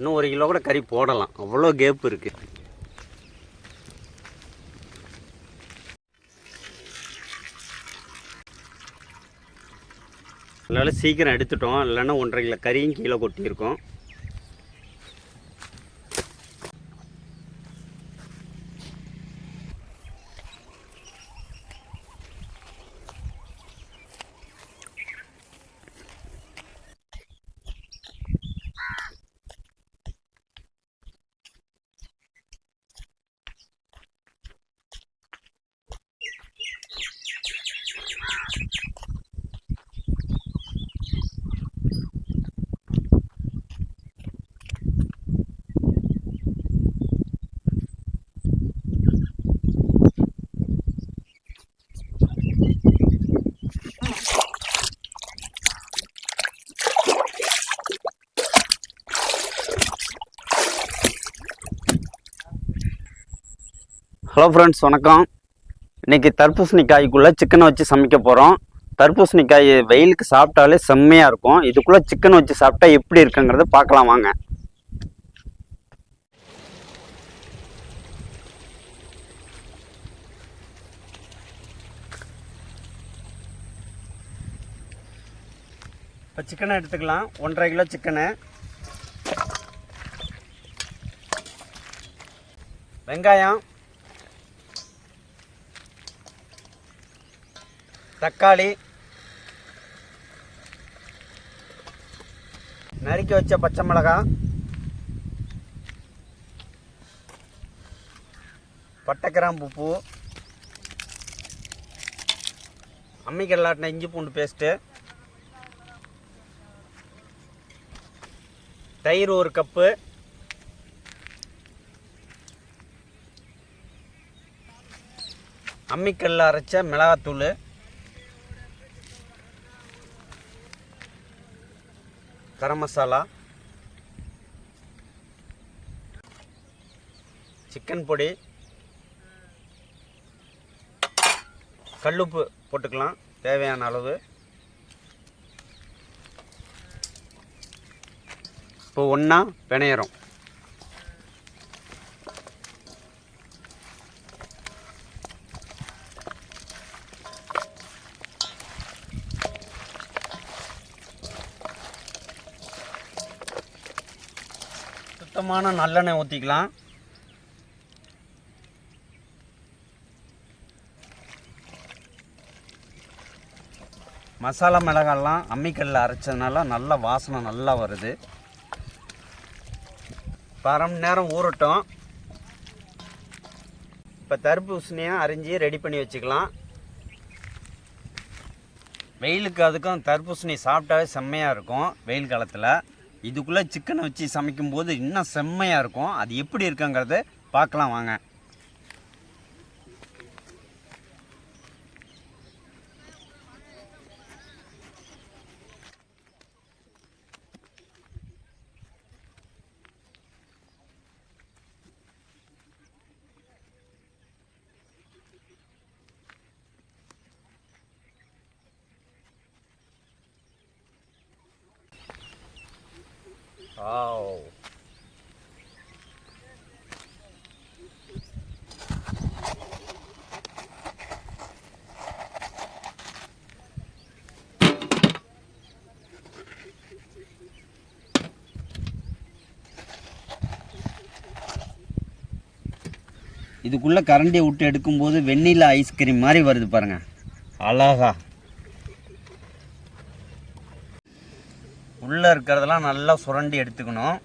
இன்னும் ஒரு கிலோ கூட கறி போடலாம். அவ்வளோ கேப் இருக்குது அதனால் சீக்கிரம் எடுத்துட்டோம். இல்லைன்னா ஒன்றரை கிலோ கறியும் கீழே கொட்டியிருக்கோம். ஹலோ ஃப்ரெண்ட்ஸ் வணக்கம். இன்றைக்கி தர்பூசணிக்காய்க்குள்ளே சிக்கனை வச்சு சமைக்க போகிறோம் தர்பூசணிக்காய் வெயிலுக்கு சாப்பிட்டாலே செம்மையாக இருக்கும். இதுக்குள்ளே சிக்கன் வச்சு சாப்பிட்டா எப்படி இருக்குங்கிறத பார்க்கலாம் வாங்க. இப்போ சிக்கனை எடுத்துக்கலாம். ஒன்றரை கிலோ சிக்கனு வெங்காயம். தக்காளி. நறுக்கி வச்ச பச்சை மிளகாய். பட்டைக்கிராம்பு பூ. அம்மிக்கல்லாட்டின இஞ்சி பூண்டு பேஸ்ட்டு தயிர் ஒரு கப்பு. அம்மிக்கல்ல அரைச்ச மிளகாத்தூள். கரம் மசாலா சிக்கன் பொடி கல்லுப்பு போட்டுக்கலாம் தேவையான அளவு. இப்போ ஒன்றா பிணையிறோம். சுத்தமான நல்லெண்ணெய் ஊற்றிக்கலாம் மசாலா மிளகாலாம் அம்மிக்கல்லில் அரைச்சதுனால நல்ல வாசனை நல்லா வருது. இப்போ அரை மணி நேரம் ஊறட்டும். இப்போ தர்பூசணியை அரிஞ்சு ரெடி பண்ணி வச்சுக்கலாம். வெயிலுக்கு அதுக்கும் தர்பூசணி சாப்பிட்டாவே செம்மையாக இருக்கும் வெயில் காலத்தில். இதுக்குள்ளே சிக்கனை வச்சு சமைக்கும்போது இன்னும் செம்மையாக இருக்கும். அது எப்படி இருக்குங்கிறத பார்க்கலாம் வாங்க. ஆவ் இதுக்குள்ளே கரண்டியை விட்டு எடுக்கும்போது வெண்ணிலா ஐஸ்கிரீம் மாதிரி வருது பாருங்க. அழகா. உள்ளே இருக்கிறதெல்லாம் நல்லா சுரண்டி எடுத்துக்கணும்.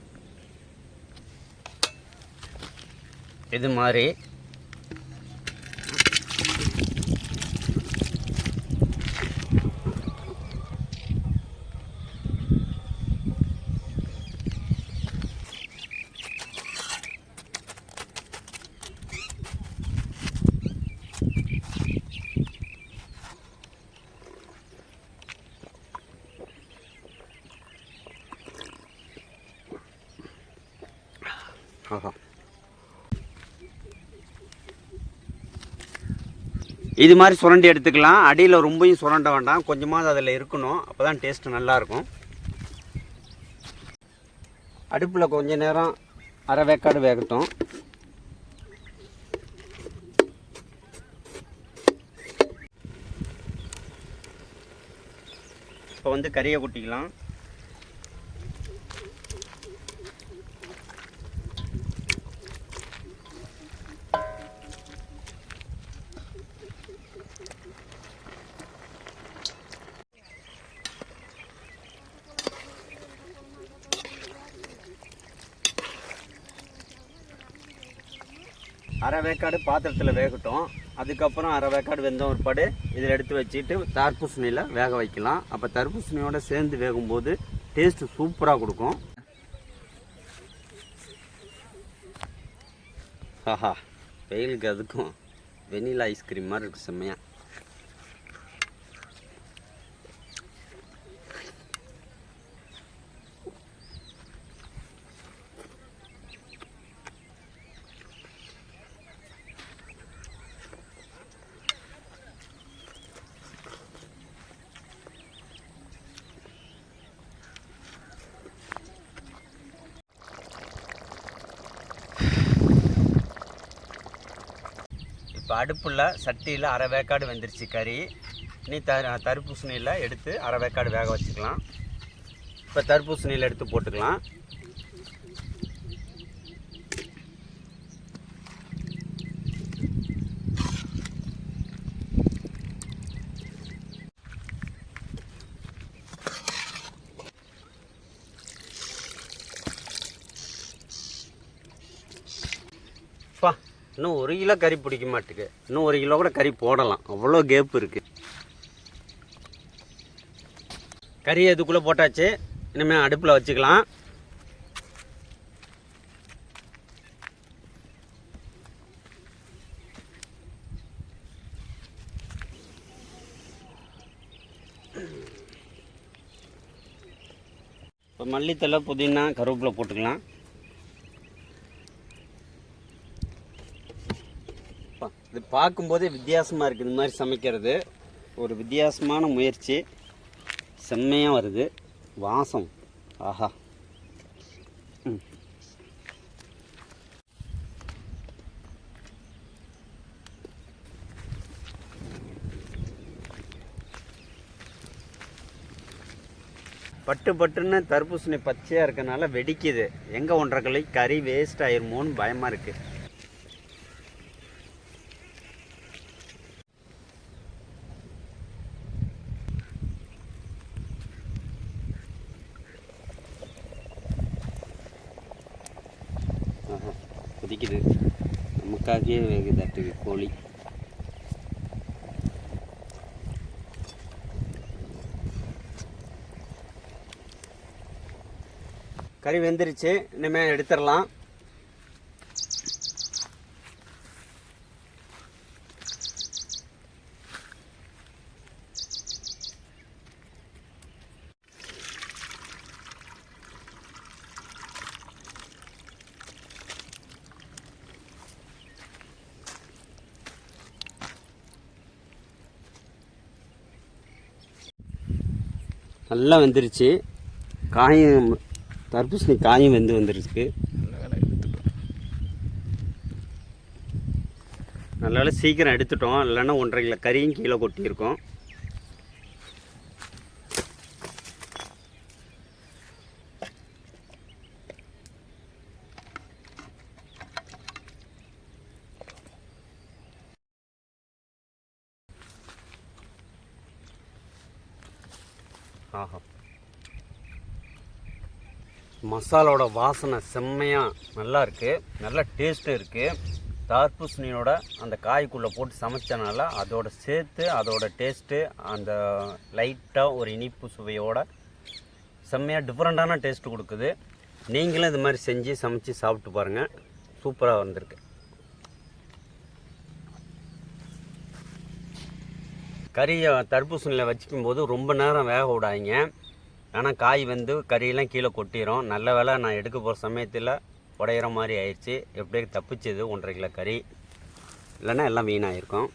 இது மாதிரி. இது மாதிரி சுரண்டி எடுத்துக்கலாம். அடியில் ரொம்பவும் சுரண்ட வேண்டாம். கொஞ்சமாவது அதில் இருக்கணும். அப்போ தான் டேஸ்ட்டு நல்லாயிருக்கும். அடுப்பில் கொஞ்ச நேரம் அரை வேக்காடு வேகட்டும். இப்போ வந்து கறியை கொட்டிக்கலாம். அரை வேக்காடு பாத்திரத்தில் வேகட்டும். அதுக்கப்புறம் அரை வேக்காடு வெந்த ஒருபாடு இதில் எடுத்து வச்சுட்டு தர்பூசணியில் வேக வைக்கலாம். அப்போ தர்பூசணியோட சேர்ந்து வேகும்போது டேஸ்ட்டு சூப்பராக கொடுக்கும். ஆஹா வெயிலுக்கு அதுக்கும் வெனிலா ஐஸ்கிரீம் மாதிரி இருக்குது செம்மையா. இப்போ அடுப்பில் சட்டியில் அரை வேக்காடு வெந்துருச்சு கறி. நீ த தர்பூசணியில் எடுத்து அரை வேக்காடு வேக வச்சுக்கலாம். இப்போ தர்பூசணியில் எடுத்து போட்டுக்கலாம் பா இன்னும் ஒரு கிலோ கறி பிடிக்க மாட்டுக்கு. இன்னும் ஒரு கிலோ கூட கறி போடலாம். அவ்வளோ கேப் இருக்குது கறி அதுக்குள்ளே போட்டாச்சு. இனிமேல் அடுப்பில் வச்சுக்கலாம். இப்போ மல்லித்தலை புதினா கருவேப்பிலை போட்டுக்கலாம் அப்பா, இது பார்க்கும்போதே வித்தியாசமாக இருக்குது இந்த மாதிரி சமைக்கிறது ஒரு வித்தியாசமான முயற்சி. செம்மையாக வருது. வாசம். ஆஹா. ம். பட்டு பட்டுன்னு தர்பூசணி பச்சையாக இருக்கனால வெடிக்குது. எங்கே ஒன்றரை கலை கறி வேஸ்ட் ஆயிருமோன்னு பயமாக இருக்குது ஆஹா கொதிக்குது நமக்காகவே வேகுதாட்டுக்கு கோழி கறி வெந்துருச்சு இனிமேல் எடுத்துடலாம் நல்லா வெந்துருச்சு. காயும் தர்பூசணி காயும் வெந்து வந்துருக்கு. நல்லா சீக்கிரம் எடுத்துட்டோம். இல்லைன்னா ஒன்றரை கிலோ கறியும் கீழே கொட்டியிருக்கோம். ஆஹா. மசாலோட வாசனை செம்மையாக நல்லா இருக்குது நல்லா டேஸ்ட்டும் இருக்குது தர்பூசணியோட அந்த காய்க்குள்ளே போட்டு சமைச்சனால அதோட சேர்த்து அதோட டேஸ்ட்டு அந்த லைட்டாக ஒரு இனிப்பு சுவையோட செம்மையாக டிஃப்ரெண்ட்டான டேஸ்ட்டு கொடுக்குது. நீங்களும் இது மாதிரி செஞ்சு சமைச்சு சாப்பிட்டு பாருங்கள் சூப்பராக வந்திருக்கு. கறியை தர்பூசணியில் வச்சுக்கும் போது ரொம்ப நேரம் வேக விடாதீங்க. ஆனால் காய் வந்து கறியெல்லாம் கீழே கொட்டிடும் நல்ல வேலை நான் எடுக்க போகிற சமயத்தில் உடையிற மாதிரி ஆயிடுச்சு. எப்படியே தப்பிச்சது ஒன்றரை கிலோ கறி. இல்லைன்னா எல்லாம் வீணாயிருக்கும்.